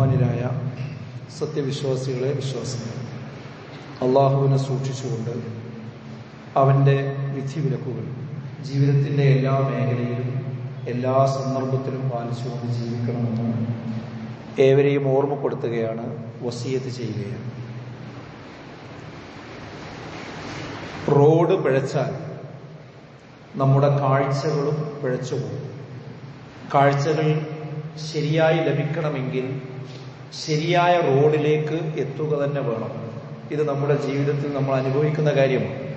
ബഹുമാനിരായ സത്യവിശ്വാസികളെ വിശ്വാസികൾ. അള്ളാഹുവിനെ സൂക്ഷിച്ചുകൊണ്ട് അവന്റെ വിധിവിലക്കുകൾ ജീവിതത്തിന്റെ എല്ലാ മേഖലയിലും എല്ലാ സന്ദർഭത്തിലും പാലിച്ചുകൊണ്ട് ജീവിക്കണമെന്ന് ഏവരെയും ഓർമ്മപ്പെടുത്തുകയാണ് വസീയത്ത് ചെയ്യുകയാണ്. റോഡ് പിഴച്ചാൽ നമ്മുടെ കാഴ്ചകളും പിഴച്ചു പോകും കാഴ്ചകൾ ശരിയായി ലഭിക്കണമെങ്കിൽ ശരിയായ റോഡിലേക്ക് എത്തുക തന്നെ വേണം. ഇത് നമ്മുടെ ജീവിതത്തിൽ നമ്മൾ അനുഭവിക്കുന്ന കാര്യമാണ്.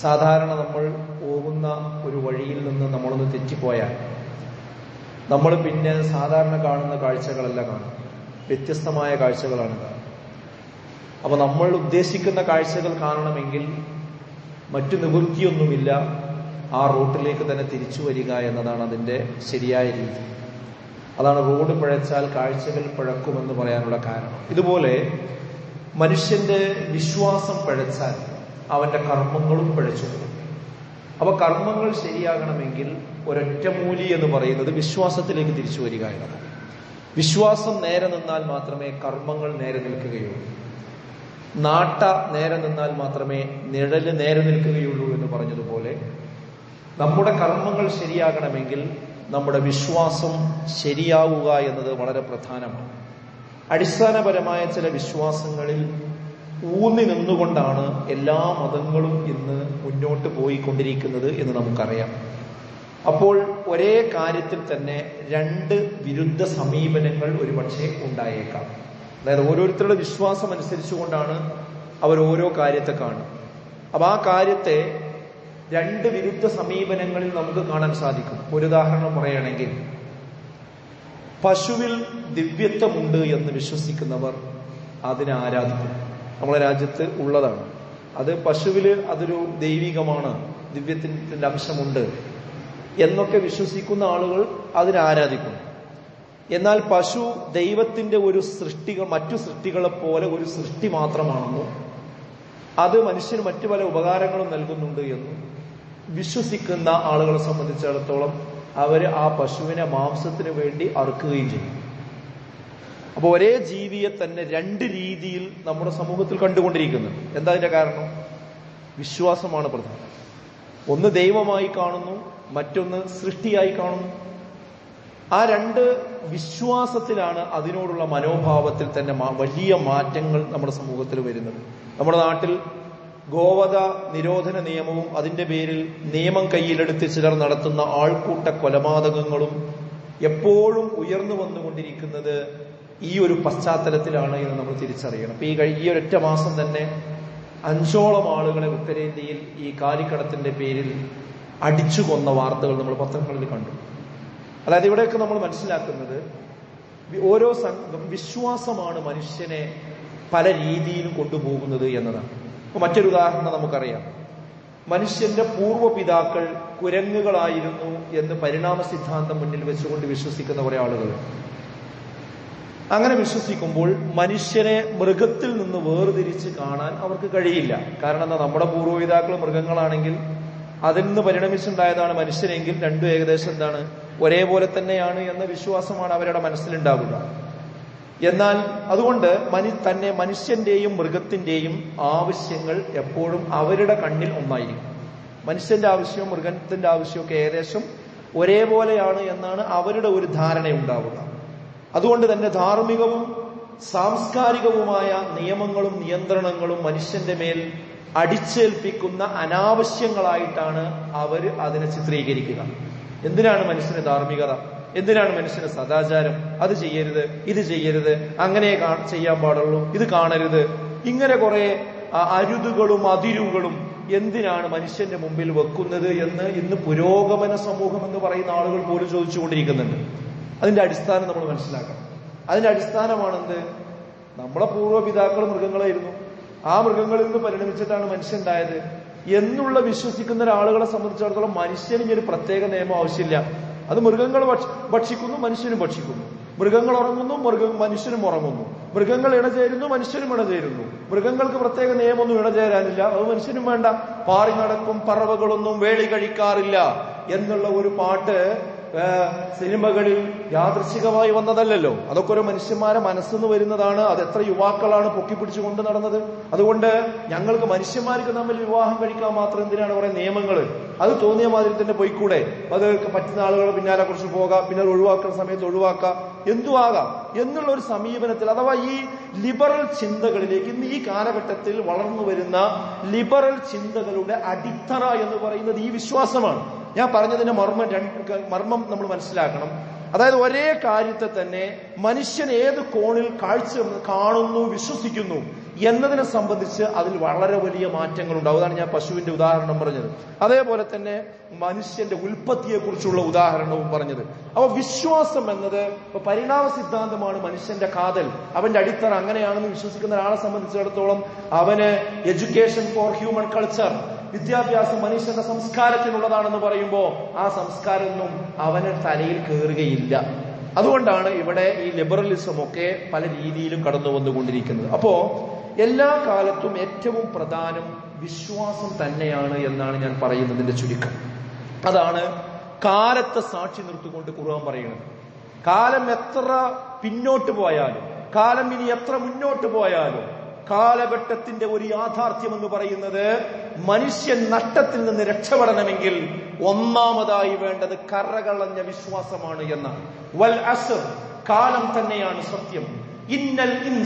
സാധാരണ നമ്മൾ പോകുന്ന ഒരു വഴിയിൽ നിന്ന് നമ്മളൊന്ന് തെറ്റിപ്പോയാൽ നമ്മൾ പിന്നെ സാധാരണ കാണുന്ന കാഴ്ചകളല്ല കാണും. വ്യത്യസ്തമായ കാഴ്ചകളാണ് കാണുന്നത്. അപ്പൊ നമ്മൾ ഉദ്ദേശിക്കുന്ന കാഴ്ചകൾ കാണണമെങ്കിൽ മറ്റു നിവൃത്തിയൊന്നുമില്ല. ആ റൂട്ടിലേക്ക് തന്നെ തിരിച്ചു വരിക എന്നതാണ് അതിന്റെ ശരിയായ രീതി. അതാണ് റോഡ് പിഴച്ചാൽ കാഴ്ചകൾ പിഴക്കുമെന്ന് പറയാനുള്ള കാരണം. ഇതുപോലെ മനുഷ്യന്റെ വിശ്വാസം പിഴച്ചാൽ അവന്റെ കർമ്മങ്ങളും പിഴച്ചു അപ്പൊ കർമ്മങ്ങൾ ശരിയാകണമെങ്കിൽ ഒരൊറ്റമൂലി എന്ന് പറയുന്നത് വിശ്വാസത്തിലേക്ക് തിരിച്ചു വരിക എന്നതാണ്. വിശ്വാസം നേരെ നിന്നാൽ മാത്രമേ കർമ്മങ്ങൾ നേരെ നിൽക്കുകയുള്ളൂ. നാട്ട നേരെ നിന്നാൽ മാത്രമേ നിഴൽ നേരെ നിൽക്കുകയുള്ളൂ എന്ന് പറഞ്ഞതുപോലെ നമ്മുടെ കർമ്മങ്ങൾ ശരിയാകണമെങ്കിൽ നമ്മുടെ വിശ്വാസം ശരിയാവുക എന്നത് വളരെ പ്രധാനമാണ്. അടിസ്ഥാനപരമായ ചില വിശ്വാസങ്ങളിൽ ഊന്നി നിന്നുകൊണ്ടാണ് എല്ലാ മതങ്ങളും ഇന്ന് മുന്നോട്ട് പോയിക്കൊണ്ടിരിക്കുന്നത് എന്ന് നമുക്കറിയാം. അപ്പോൾ ഒരേ കാര്യത്തിൽ തന്നെ രണ്ട് വിരുദ്ധ സമീപനങ്ങൾ ഒരുപക്ഷെ ഉണ്ടായേക്കാം. അതായത് ഓരോരുത്തരുടെ വിശ്വാസം അനുസരിച്ചുകൊണ്ടാണ് അവർ ഓരോ കാര്യത്തെ കാണും അപ്പൊ ആ കാര്യത്തെ രണ്ട് വിരുദ്ധ സമീപനങ്ങളിൽ നമുക്ക് കാണാൻ സാധിക്കും. ഒരു ഉദാഹരണം പറയുകയാണെങ്കിൽ പശുവിൽ ദിവ്യത്വമുണ്ട് എന്ന് വിശ്വസിക്കുന്നവർ അതിനെ ആരാധിക്കും. നമ്മളെ രാജ്യത്ത് ഉള്ളതാണ്. അത് പശുവിൽ അതൊരു ദൈവികമാണ് ദിവ്യത്തിന്റെ അംശമുണ്ട് എന്നൊക്കെ വിശ്വസിക്കുന്ന ആളുകൾ അതിനെ ആരാധിക്കും. എന്നാൽ പശു ദൈവത്തിന്റെ ഒരു സൃഷ്ടികൾ മറ്റു സൃഷ്ടികളെ പോലെ ഒരു സൃഷ്ടി മാത്രമാണെന്നും അത് മനുഷ്യന് മറ്റു പല ഉപകാരങ്ങളും നൽകുന്നുണ്ട് എന്നും വിശ്വസിക്കുന്ന ആളുകളെ സംബന്ധിച്ചിടത്തോളം അവർ ആ പശുവിനെ മാംസത്തിന് വേണ്ടി അറുക്കുകയും ചെയ്യും. അപ്പൊ ഒരേ ജീവിയെ തന്നെ രണ്ട് രീതിയിൽ നമ്മുടെ സമൂഹത്തിൽ കണ്ടുകൊണ്ടിരിക്കുന്നു. എന്താ അതിന്റെ കാരണം? വിശ്വാസമാണ് പ്രധാനം. ഒന്ന് ദൈവമായി കാണുന്നു മറ്റൊന്ന് സൃഷ്ടിയായി കാണുന്നു. ആ രണ്ട് വിശ്വാസത്തിലാണ് അതിനോടുള്ള മനോഭാവത്തിൽ തന്നെ വലിയ മാറ്റങ്ങൾ നമ്മുടെ സമൂഹത്തിൽ വരുന്നത്. നമ്മുടെ നാട്ടിൽ ഗോവധ നിരോധന നിയമവും അതിന്റെ പേരിൽ നിയമം കയ്യിലെടുത്ത് ചിലർ നടത്തുന്ന ആൾക്കൂട്ട കൊലപാതകങ്ങളും എപ്പോഴും ഉയർന്നു വന്നുകൊണ്ടിരിക്കുന്നത് ഈ ഒരു പശ്ചാത്തലത്തിലാണ് എന്ന് നമ്മൾ തിരിച്ചറിയണം. ഈ ഈ ഒരൊറ്റ മാസം തന്നെ അഞ്ചോളം ആളുകളെ ഉത്തരേന്ത്യയിൽ ഈ കാലിക്കടത്തിന്റെ പേരിൽ അടിച്ചു കൊന്ന വാർത്തകൾ നമ്മൾ പത്രങ്ങളിൽ കണ്ടു. അതായത് ഇവിടെയൊക്കെ നമ്മൾ മനസ്സിലാക്കുന്നത് ഓരോ വിശ്വാസമാണ് മനുഷ്യനെ പല രീതിയിലും കൊണ്ടുപോകുന്നത് എന്നതാണ്. മറ്റൊരു ഉദാഹരണം നമുക്കറിയാം. മനുഷ്യന്റെ പൂർവപിതാക്കൾ കുരങ്ങുകളായിരുന്നു എന്ന് പരിണാമ സിദ്ധാന്തം മുന്നിൽ വെച്ചുകൊണ്ട് വിശ്വസിക്കുന്ന കുറെ ആളുകൾ. അങ്ങനെ വിശ്വസിക്കുമ്പോൾ മനുഷ്യനെ മൃഗത്തിൽ നിന്ന് വേർതിരിച്ച് കാണാൻ അവർക്ക് കഴിയില്ല. കാരണം എന്താ? നമ്മുടെ പൂർവപിതാക്കൾ മൃഗങ്ങളാണെങ്കിൽ അതിൽ നിന്ന് പരിണമിച്ചുണ്ടായതാണ് മനുഷ്യരെങ്കിൽ രണ്ടും ഏകദേശം എന്താണ്? ഒരേപോലെ തന്നെയാണ് എന്ന വിശ്വാസമാണ് അവരുടെ മനസ്സിലുണ്ടാവുക. എന്നാൽ അതുകൊണ്ട് മനു തന്നെ മനുഷ്യന്റെയും മൃഗത്തിന്റെയും ആവശ്യങ്ങൾ എപ്പോഴും അവരുടെ കണ്ണിൽ ഒന്നായിരിക്കും. മനുഷ്യന്റെ ആവശ്യവും മൃഗത്തിന്റെ ആവശ്യവും ഏകദേശം ഒരേപോലെയാണ് എന്നാണ് അവരുടെ ഒരു ധാരണ ഉണ്ടാവുക അതുകൊണ്ട് തന്നെ ധാർമ്മികവും സാംസ്കാരികവുമായ നിയമങ്ങളും നിയന്ത്രണങ്ങളും മനുഷ്യന്റെ മേൽ അടിച്ചേൽപ്പിക്കുന്ന അനാവശ്യങ്ങളായിട്ടാണ് അവർ അതിനെ ചിത്രീകരിക്കുക. എന്തിനാണ് മനുഷ്യന് ധാർമ്മികത? എന്തിനാണ് മനുഷ്യന് സദാചാരം? അത് ചെയ്യരുത് ഇത് ചെയ്യരുത് അങ്ങനെ ചെയ്യാൻ പാടുള്ളൂ ഇത് കാണരുത്. ഇങ്ങനെ കുറെ അരുതുകളും അതിരുകളും എന്തിനാണ് മനുഷ്യന്റെ മുമ്പിൽ വെക്കുന്നത് എന്ന് ഇന്ന് പുരോഗമന സമൂഹം എന്ന് പറയുന്ന ആളുകൾ പോലും ചോദിച്ചുകൊണ്ടിരിക്കുന്നുണ്ട്. അതിന്റെ അടിസ്ഥാനം നമ്മൾ മനസ്സിലാക്കണം. അതിന്റെ അടിസ്ഥാനമാണെന്ത്? നമ്മളെ പൂർവപിതാക്കൾ മൃഗങ്ങളായിരുന്നു. ആ മൃഗങ്ങളിൽ നിന്ന് പരിണമിച്ചിട്ടാണ് മനുഷ്യണ്ടായത് എന്നുള്ള വിശ്വസിക്കുന്ന ഒരാളുകളെ സംബന്ധിച്ചിടത്തോളം മനുഷ്യന് ഒരു പ്രത്യേക നിയമം ആവശ്യമില്ല. അത് മൃഗങ്ങൾ ഭക്ഷിക്കുന്നു മനുഷ്യനും ഭക്ഷിക്കുന്നു. മൃഗങ്ങൾ ഉറങ്ങുന്നു മൃഗ മനുഷ്യനും ഉറങ്ങുന്നു. മൃഗങ്ങൾ ഇണചേരുന്നു മനുഷ്യനും ഇണചേരുന്നു. മൃഗങ്ങൾക്ക് പ്രത്യേക നിയമമൊന്നും ഇണചേരാനില്ല. അത് മനുഷ്യനും വേണ്ട. പാറി നടക്കും പറവകളൊന്നും വേളി കഴിക്കാറില്ല. എന്നുള്ള ഒരു പാട്ട് സിനിമകളിൽ യാദൃശികമായി വന്നതല്ലല്ലോ. അതൊക്കെ ഒരു മനുഷ്യന്മാരെ മനസ്സെന്ന് വരുന്നതാണ്. അത് എത്ര യുവാക്കളാണ് പൊക്കിപ്പിടിച്ചു കൊണ്ട് നടന്നത്. അതുകൊണ്ട് ഞങ്ങൾക്ക് മനുഷ്യന്മാർക്ക് തമ്മിൽ വിവാഹം കഴിക്കാൻ മാത്രം എന്തിനാണ് കുറെ നിയമങ്ങൾ. അത് തോന്നിയ മാതിരി തന്നെ പോയിക്കൂടെ? അത് പറ്റുന്ന ആളുകൾ പിന്നാലെ കുറച്ച് പോകാം. പിന്നെ ഒഴിവാക്കുന്ന സമയത്ത് ഒഴിവാക്കാം. എന്തു ആകാം എന്നുള്ള ഒരു സമീപനത്തിൽ അഥവാ ഈ ലിബറൽ ചിന്തകളിലേക്ക് ഇന്ന് ഈ കാലഘട്ടത്തിൽ വളർന്നു വരുന്ന ലിബറൽ ചിന്തകളുടെ അടിത്തറ എന്ന് പറയുന്നത് ഈ വിശ്വാസമാണ്. ഞാൻ പറഞ്ഞതിന്റെ മർമ്മം രണ്ട് മർമ്മം നമ്മൾ മനസ്സിലാക്കണം. അതായത് ഒരേ കാര്യത്തെ തന്നെ മനുഷ്യൻ ഏത് കോണിൽ കാഴ്ച കാണുന്നു വിശ്വസിക്കുന്നു. എന്നതിനെ സംബന്ധിച്ച് അതിൽ വളരെ വലിയ മാറ്റങ്ങൾ ഉണ്ടാവും അതാണ് ഞാൻ പശുവിന്റെ ഉദാഹരണം പറഞ്ഞത്. അതേപോലെ തന്നെ മനുഷ്യന്റെ ഉൽപ്പത്തിയെ കുറിച്ചുള്ള ഉദാഹരണവും പറഞ്ഞത്. അപ്പൊ വിശ്വാസം എന്നത് പരിണാമ സിദ്ധാന്തമാണ് മനുഷ്യന്റെ കാതൽ. അവന്റെ അടിത്തറ അങ്ങനെയാണെന്ന് വിശ്വസിക്കുന്ന ഒരാളെ സംബന്ധിച്ചിടത്തോളം അവന് എഡ്യൂക്കേഷൻ ഫോർ ഹ്യൂമൻ കൾച്ചർ വിദ്യാഭ്യാസം മനുഷ്യന്റെ സംസ്കാരത്തിനുള്ളതാണെന്ന് പറയുമ്പോൾ ആ സംസ്കാരമൊന്നും അവന് തലയിൽ കയറുകയില്ല അതുകൊണ്ടാണ് ഇവിടെ ഈ ലിബറലിസം ഒക്കെ പല രീതിയിലും കടന്നു വന്നുകൊണ്ടിരിക്കുന്നത് അപ്പോ എല്ലാ കാലത്തും ഏറ്റവും പ്രധാനം വിശ്വാസം തന്നെയാണ് എന്നാണ് ഞാൻ പറയുന്നതിന്റെ ചുരുക്കം. അതാണ് കാലത്തെ സാക്ഷി നിർത്തിക്കൊണ്ട് ഖുർആൻ പറയുന്നത്. കാലം എത്ര പിന്നോട്ട് പോയാലും കാലം ഇനി എത്ര മുന്നോട്ട് പോയാലും കാലഘട്ടത്തിന്റെ ഒരു യാഥാർത്ഥ്യം എന്ന് പറയുന്നത് മനുഷ്യൻ നഷ്ടത്തിൽ നിന്ന് രക്ഷപ്പെടണമെങ്കിൽ ഒന്നാമതായി വേണ്ടത് കറകളഞ്ഞ വിശ്വാസമാണ് എന്നാണ്. വൽ അസർ കാലം തന്നെയാണ് സത്യം. ഇന്നൽ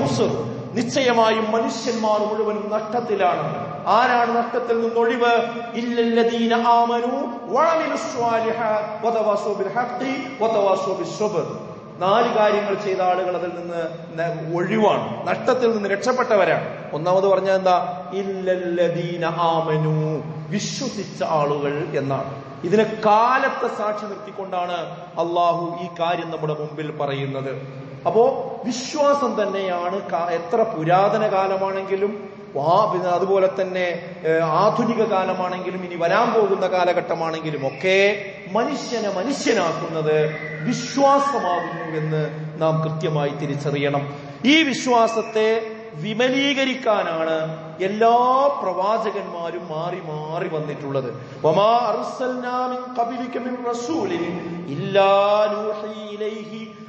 ഖുസ്ർ നിശ്ചയമായും മനുഷ്യന്മാർ മുഴുവനും നഷ്ടത്തിലാണ്. ആരാണ് നഷ്ടത്തിൽ ഇല്ലല്ലദീന വതവാസൂ ബിസ് സബ്ർ നാല് കാര്യങ്ങൾ ചെയ്ത ആളുകൾ അതിൽ നിന്ന് ഒഴിവാണ്. നഷ്ടത്തിൽ നിന്ന് രക്ഷപ്പെട്ടവരാണ്. ഒന്നാമത് പറഞ്ഞ എന്താ? ഇല്ലല്ലദീന ആമനു വിശ്വസിച്ച ആളുകൾ എന്നാണ്. ഇതിനെ കാലത്തെ സാക്ഷി നിർത്തിക്കൊണ്ടാണ് അള്ളാഹു ഈ കാര്യം നമ്മുടെ മുമ്പിൽ പറയുന്നത്. അപ്പോ വിശ്വാസം തന്നെയാണ് എത്ര പുരാതന കാലമാണെങ്കിലും അതുപോലെ തന്നെ ആധുനിക കാലമാണെങ്കിലും ഇനി വരാൻ പോകുന്ന കാലഘട്ടമാണെങ്കിലും ഒക്കെ മനുഷ്യനെ മനുഷ്യനാക്കുന്നത് വിശ്വാസമാകുന്നു എന്ന് നാം കൃത്യമായി തിരിച്ചറിയണം. ഈ വിശ്വാസത്തെ വിമലീകരിക്കാനാണ് എല്ലാ പ്രവാചകന്മാരും മാറി മാറി വന്നിട്ടുള്ളത്. വമാ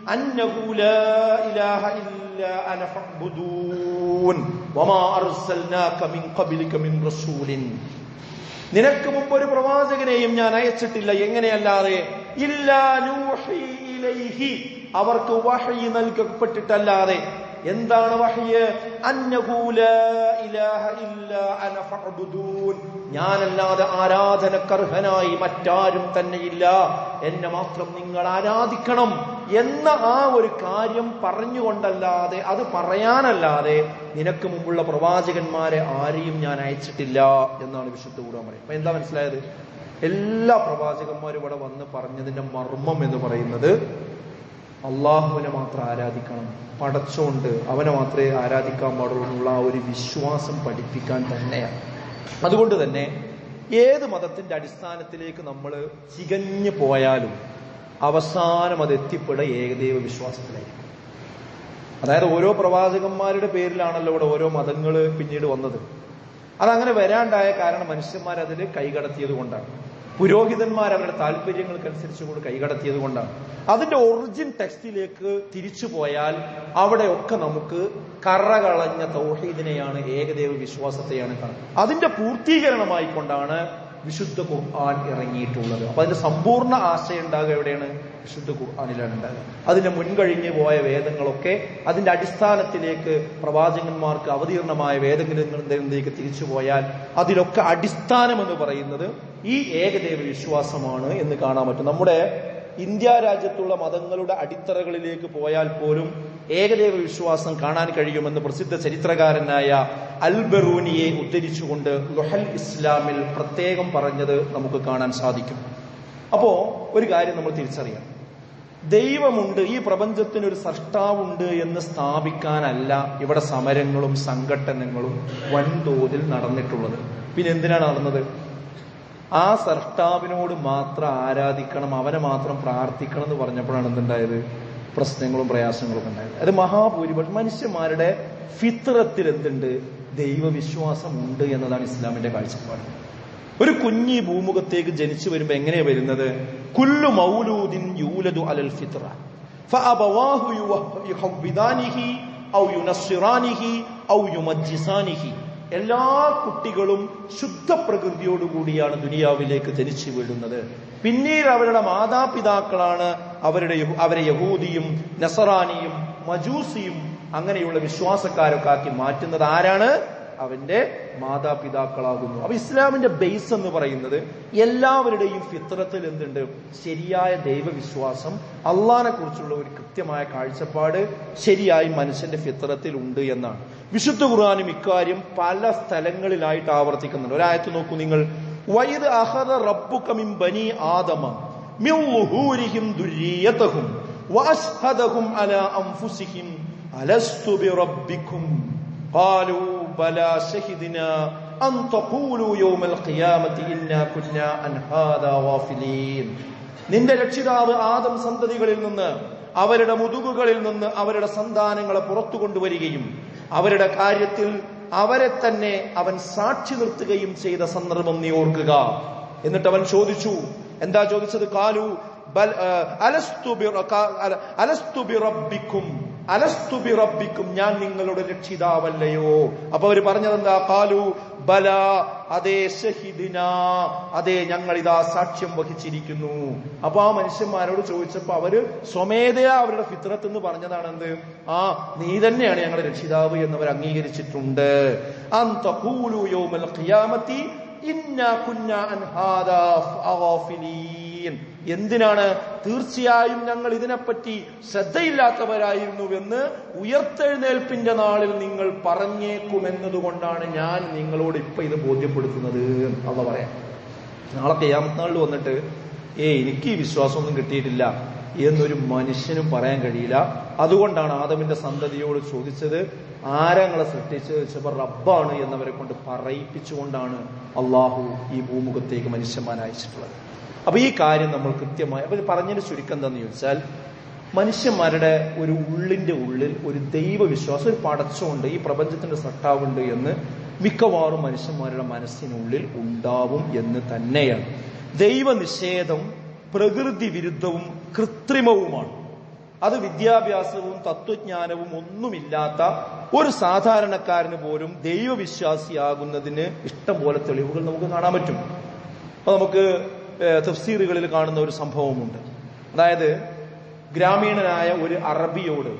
അർസൽനാ لا إله إلا أنا فاعبدون وما أرسلناك അന്നഹു قبلك മിൻ റസൂലിൻ. നിനക്ക് മുമ്പ് ഒരു പ്രവാചകനെയും ഞാൻ അയച്ചിട്ടില്ല. എങ്ങനെയല്ലാതെ? അവർക്ക് വഹയി നൽകപ്പെട്ടിട്ടല്ലാതെ. എന്താണ് വഹയ്? ഞാനല്ലാതെ ആരാധനക്കർഹനായി മറ്റാരും തന്നെയില്ല. എന്നെ മാത്രം നിങ്ങൾ ആരാധിക്കണം എന്ന ആ ഒരു കാര്യം പറഞ്ഞുകൊണ്ടല്ലാതെ അത് പറയാനല്ലാതെ നിനക്ക് മുമ്പുള്ള പ്രവാചകന്മാരെ ആരെയും ഞാൻ അയച്ചിട്ടില്ല എന്നാണ് വിശുദ്ധ കൂടാൻ പറയുന്നത്. അപ്പൊ എന്താ മനസ്സിലായത്? എല്ലാ പ്രവാചകന്മാരും ഇവിടെ വന്ന് പറഞ്ഞതിന്റെ മർമ്മം എന്ന് പറയുന്നത് അള്ളാഹുവിനെ മാത്രം ആരാധിക്കണം. പടച്ചോണ്ട് അവനെ മാത്രമേ ആരാധിക്കാൻ പാടുള്ളൂ എന്നുള്ള ആ ഒരു വിശ്വാസം പഠിപ്പിക്കാൻ തന്നെയാണ്. അതുകൊണ്ട് തന്നെ ഏത് മതത്തിന്റെ അടിസ്ഥാനത്തിലേക്ക് നമ്മൾ ചികഞ്ഞു പോയാലും അവസാനം അത് എത്തിപ്പെടുക ഏകദൈവ വിശ്വാസത്തിലായിരിക്കും. അതായത് ഓരോ പ്രവാചകന്മാരുടെ പേരിലാണല്ലോ ഇവിടെ ഓരോ മതങ്ങൾ പിന്നീട് വന്നത്. അതങ്ങനെ വരാണ്ടായ കാരണം മനുഷ്യന്മാർ അതിൽ കൈകടത്തിയത് കൊണ്ടാണ്. പുരോഹിതന്മാർ അവരുടെ താല്പര്യങ്ങൾക്കനുസരിച്ച് കൂടി കൈകടത്തിയത് കൊണ്ടാണ്. അതിന്റെ ഒറിജിൻ ടെക്സ്റ്റിലേക്ക് തിരിച്ചു പോയാൽ അവിടെയൊക്കെ നമുക്ക് കറകളഞ്ഞ തൗഹീദിനെയാണ് ഏകദേവ വിശ്വാസത്തെയാണ് കാണുന്നത്. അതിന്റെ പൂർത്തീകരണമായി കൊണ്ടാണ് വിശുദ്ധ ഖുർആൻ ഇറങ്ങിയിട്ടുള്ളത്. അപ്പൊ അതിന്റെ സമ്പൂർണ ആശയം ഉണ്ടാകുക എവിടെയാണ്? വിശുദ്ധ ഖുർആാനിലാണ് ഉണ്ടായത്. അതിന്റെ മുൻകഴിഞ്ഞു പോയ വേദങ്ങളൊക്കെ അതിന്റെ അടിസ്ഥാനത്തിലേക്ക് പ്രവാചകന്മാർക്ക് അവതീർണമായ വേദഗ്രന്ഥങ്ങളിലേക്ക് തിരിച്ചു പോയാൽ അതിലൊക്കെ അടിസ്ഥാനം എന്ന് പറയുന്നത് ഈ ഏകദേവ വിശ്വാസമാണ് എന്ന് കാണാൻ പറ്റും. നമ്മുടെ ഇന്ത്യ രാജ്യത്തുള്ള മതങ്ങളുടെ അടിത്തറകളിലേക്ക് പോയാൽ പോലും ഏകദേവ വിശ്വാസം കാണാൻ കഴിയുമെന്ന് പ്രസിദ്ധ ചരിത്രകാരനായ അൽബറൂനിയെ ഉദ്ധരിച്ചുകൊണ്ട് ലൊഹൽ ഇസ്ലാമിൽ പ്രത്യേകം പറഞ്ഞത് നമുക്ക് കാണാൻ സാധിക്കും. അപ്പോ ഒരു കാര്യം നമ്മൾ തിരിച്ചറിയാം ദൈവമുണ്ട് ഈ പ്രപഞ്ചത്തിന് ഒരു സൃഷ്ടാവുണ്ട് എന്ന് സ്ഥാപിക്കാനല്ല ഇവിടെ സമരങ്ങളും സംഘടനകളും വൻതോതിൽ നടന്നിട്ടുള്ളത്. പിന്നെ എന്തിനാണ് നടന്നത്? ആ സൃഷ്ടാവിനോട് മാത്രം ആരാധിക്കണം അവനെ മാത്രം പ്രാർത്ഥിക്കണം എന്ന് പറഞ്ഞപ്പോഴാണ് എന്തുണ്ടായത്? പ്രശ്നങ്ങളും പ്രയാസങ്ങളും ഉണ്ടായത്. അത് മഹാഭൂരിപക്ഷം മനുഷ്യന്മാരുടെ ഫിത്രത്തിൽ എന്തുണ്ട്? ദൈവവിശ്വാസം ഉണ്ട് എന്നതാണ് ഇസ്ലാമിന്റെ കാഴ്ചപ്പാട്. ഒരു കുഞ്ഞി ഭൂമുഖത്തേക്ക് ജനിച്ചു വരുമ്പോൾ എങ്ങനെയാണ് വരുന്നത്? കുല്ലു മൗലൂദിൻ യൂലദു അലൽ ഫിത്ര فأبواه يحوضانه أو ينصرانه أو يمجسانه എല്ലാ കുട്ടികളും ശുദ്ധ പ്രകൃതിയോടുകൂടിയാണ് ദുനിയാവിലേക്ക് ജനിച്ചു വീഴുന്നത് പിന്നീട് അവരുടെ മാതാപിതാക്കളാണ് അവരുടെ യഹൂ- അവരെ യഹൂദിയും നസറാനിയും മജൂസിയും അങ്ങനെയുള്ള വിശ്വാസക്കാരൊക്കെ ആക്കി മാറ്റുന്നത് ആരാണ് അവന്റെ മാതാപിതാക്കളാകുന്നു അപ്പൊ ഇസ്ലാമിന്റെ ബേസ് എന്ന് പറയുന്നത് എല്ലാവരുടെയും ഫിത്രത്തിൽ എന്തുണ്ട് ശരിയായ ദൈവവിശ്വാസം അള്ളാനെ കുറിച്ചുള്ള ഒരു കൃത്യമായ കാഴ്ചപ്പാട് ശരിയായി മനുഷ്യന്റെ ഫിത്രത്തിൽ ഉണ്ട് എന്നാണ് വിശുദ്ധ ഖുർആാനും ഇക്കാര്യം പല സ്ഥലങ്ങളിലായിട്ട് ആവർത്തിക്കുന്നുണ്ട് ഒരായത്ത് നോക്കൂ നിങ്ങൾ വൈദ് അഹദ റബ്ബുകമിൻ ബനി ആദമ മിൻ ളുഹൂരിഹിം ദുര്രിയതഹും വഅശ്ഹദഹും അലാ അൻഫുസിഹിം അലസ്തു ബിറബ്ബിക്കും قالوا بلى شهدنا أن تقولوا يوم القيامة إنا كنا عن هذا غافلين നിന്റെ രക്ഷിതാവ് ആദം സന്തതികളിൽ നിന്ന് അവരുടെ മുതുകുകളിൽ നിന്ന് അവരുടെ സന്താനങ്ങളെ പുറത്തു കൊണ്ടുവരികയും അവരുടെ കാര്യത്തിൽ അവരെ തന്നെ അവൻ സാക്ഷി നിർത്തുകയും ചെയ്ത സന്ദർഭം നീ ഓർക്കുക എന്നിട്ട് അവൻ ചോദിച്ചു എന്താ ചോദിച്ചത് കാലു ബൽ- ആ, അലസ്തു ബിറ- കാ- അല- അലസ്തു ബിറബ്ബിക്കും അലസ്തു റബ്ബിക്കും ഞാൻ നിങ്ങളുടെ രക്ഷിതാവല്ലയോ? അപ്പൊ അവർ പറഞ്ഞതെന്താ? കാലു ബല അതേ ഷഹിദിനാ അതെ ഞങ്ങൾ ഇതാ സാക്ഷ്യം വഹിച്ചിരിക്കുന്നു. അപ്പൊ ആ മനുഷ്യന്മാരോട് ചോദിച്ചപ്പോ അവർ സ്വമേധയാ അവരുടെ ഫിത്രത്ത് എന്ന് പറഞ്ഞതാണ് എന്ത് ആ നീ തന്നെയാണ് ഞങ്ങളുടെ രക്ഷിതാവ് എന്നവർ അംഗീകരിച്ചിട്ടുണ്ട്. അന്തൂലു യോമൽ ഇന്നാ കുന്നാ അൻ ഹാദാ എന്തിനാണ് തീർച്ചയായും ഞങ്ങൾ ഇതിനെപ്പറ്റി ശ്രദ്ധയില്ലാത്തവരായിരുന്നുവെന്ന് ഉയർത്തെഴുന്നേൽപ്പിന്റെ നാളിൽ നിങ്ങൾ പറഞ്ഞേക്കുമെന്നതുകൊണ്ടാണ് ഞാൻ നിങ്ങളോട് ഇപ്പൊ ഇത് ബോധ്യപ്പെടുത്തുന്നത് അള്ള പറയാം. നാളെ കയ്യാമത്തനാളിൽ വന്നിട്ട് ഏ എനിക്ക് ഈ വിശ്വാസമൊന്നും കിട്ടിയിട്ടില്ല എന്നൊരു മനുഷ്യനും പറയാൻ കഴിയില്ല. അതുകൊണ്ടാണ് ആദമിന്റെ സന്തതിയോട് ചോദിച്ചത് ആരങ്ങളെ സൃഷ്ടിച്ചത്? ചോദിച്ചപ്പോൾ റബ്ബാണ് എന്നവരെ കൊണ്ട് പറയിപ്പിച്ചുകൊണ്ടാണ് അള്ളാഹു ഈ ഭൂമുഖത്തേക്ക് മനുഷ്യന്മാരെ അയച്ചിട്ടുള്ളത്. അപ്പൊ ഈ കാര്യം നമ്മൾ കൃത്യമായി അപ്പൊ പറഞ്ഞതിന് ചുരുക്കം എന്താന്ന് ചോദിച്ചാൽ മനുഷ്യന്മാരുടെ ഒരു ഉള്ളിന്റെ ഉള്ളിൽ ഒരു ദൈവവിശ്വാസം ഒരു പടച്ചുണ്ട് ഈ പ്രപഞ്ചത്തിന്റെ സട്ടാവുണ്ട് എന്ന് മിക്കവാറും മനുഷ്യന്മാരുടെ മനസ്സിനുള്ളിൽ ഉണ്ടാവും എന്ന് തന്നെയാണ്. ദൈവനിഷേധം പ്രകൃതി വിരുദ്ധവും കൃത്രിമവുമാണ്. അത് വിദ്യാഭ്യാസവും തത്വജ്ഞാനവും ഒന്നുമില്ലാത്ത ഒരു സാധാരണക്കാരന് പോലും ദൈവവിശ്വാസിയാകുന്നതിന് ഇഷ്ടം പോലെ തെളിവുകൾ നമുക്ക് കാണാൻ പറ്റും. അപ്പൊ നമുക്ക് തഫ്സീറുകളിൽ കാണുന്ന ഒരു സംഭവമുണ്ട്. അതായത് ഗ്രാമീണനായ ഒരു അറബിയോട്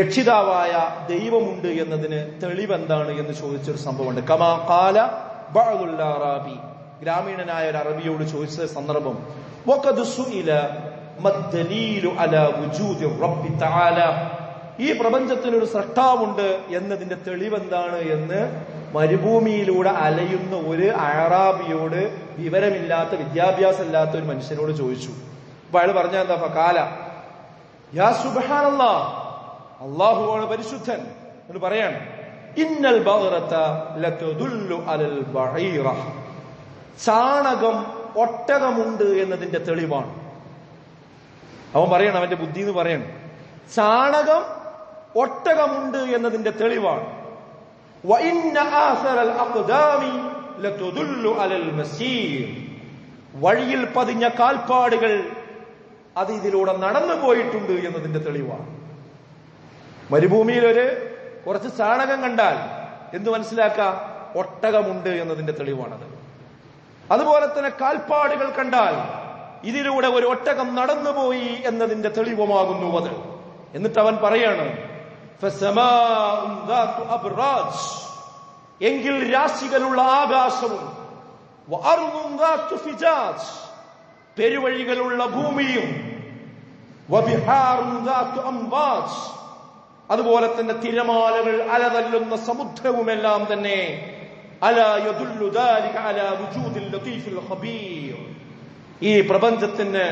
രക്ഷിതാവായ ദൈവമുണ്ട് എന്നതിന് തെളിവെന്താണ് എന്ന് ചോദിച്ചൊരു സംഭവമുണ്ട്. കമാ കാല ബഅദുല്ലാറാബി ഗ്രാമീണനായ ഒരു അറബിയോട് ചോദിച്ച സന്ദർഭം ഈ പ്രപഞ്ചത്തിനൊരു സൃഷ്ടാവുണ്ട് എന്നതിന്റെ തെളിവെന്താണ് എന്ന് മരുഭൂമിയിലൂടെ അലയുന്ന ഒരു അറാബിയോട് വിവരമില്ലാത്ത വിദ്യാഭ്യാസം ഇല്ലാത്ത ഒരു മനുഷ്യനോട് ചോദിച്ചു. അപ്പൊ അയാൾ പറഞ്ഞ എന്താ? കാല യാ സുബ്ഹാനല്ലാ അള്ളാഹുവാണ് പരിശുദ്ധൻ. എന്ന് പറയാണ്. ഇന്നൽ ചാണകം ഒട്ടകമുണ്ട് എന്നതിന്റെ തെളിവാണ്. അവൻ പറയണം അവന്റെ ബുദ്ധി എന്ന് പറയണം. ചാണകം ഒട്ടകമുണ്ട് എന്നതിന്റെ തെളിവാണ്. വഴിയിൽ പതിഞ്ഞ കാൽപ്പാടുകൾ അത് ഇതിലൂടെ നടന്നു പോയിട്ടുണ്ട് എന്നതിന്റെ തെളിവാണ്. മരുഭൂമിയിൽ ഒരു കുറച്ച് ചാണകം കണ്ടാൽ എന്ത് മനസ്സിലാക്കാം? ഒട്ടകമുണ്ട് എന്നതിന്റെ തെളിവാണത്. അതുപോലെ തന്നെ കാൽപ്പാടുകൾ കണ്ടാൽ ഇതിലൂടെ ഒരു ഒട്ടകം നടന്നുപോയി എന്നതിന്റെ തെളിവുമാകുന്നു അത്. എന്നിട്ട് അവൻ പറയാണ് "ഫസമാഉൻ ദാതു അബ്റാജ്." എങ്കിൽ രാശികളുള്ള ആകാശവും വഅർദുൻ ദാതു ഫിജാജ്. പെരുവഴികളുള്ള ഭൂമിയും വബിഹാറുൻ ദാതു അംവാജ്. അതുപോലെ തന്നെ തിരമാലകൾ അലതല്ലുന്ന സമുദ്രവുമെല്ലാം തന്നെ അല യദുല്ലു ദാലിക അല വുജൂദിൽ ലതീഫിൽ ഖബീർ ഈ പ്രപഞ്ചത്തിന്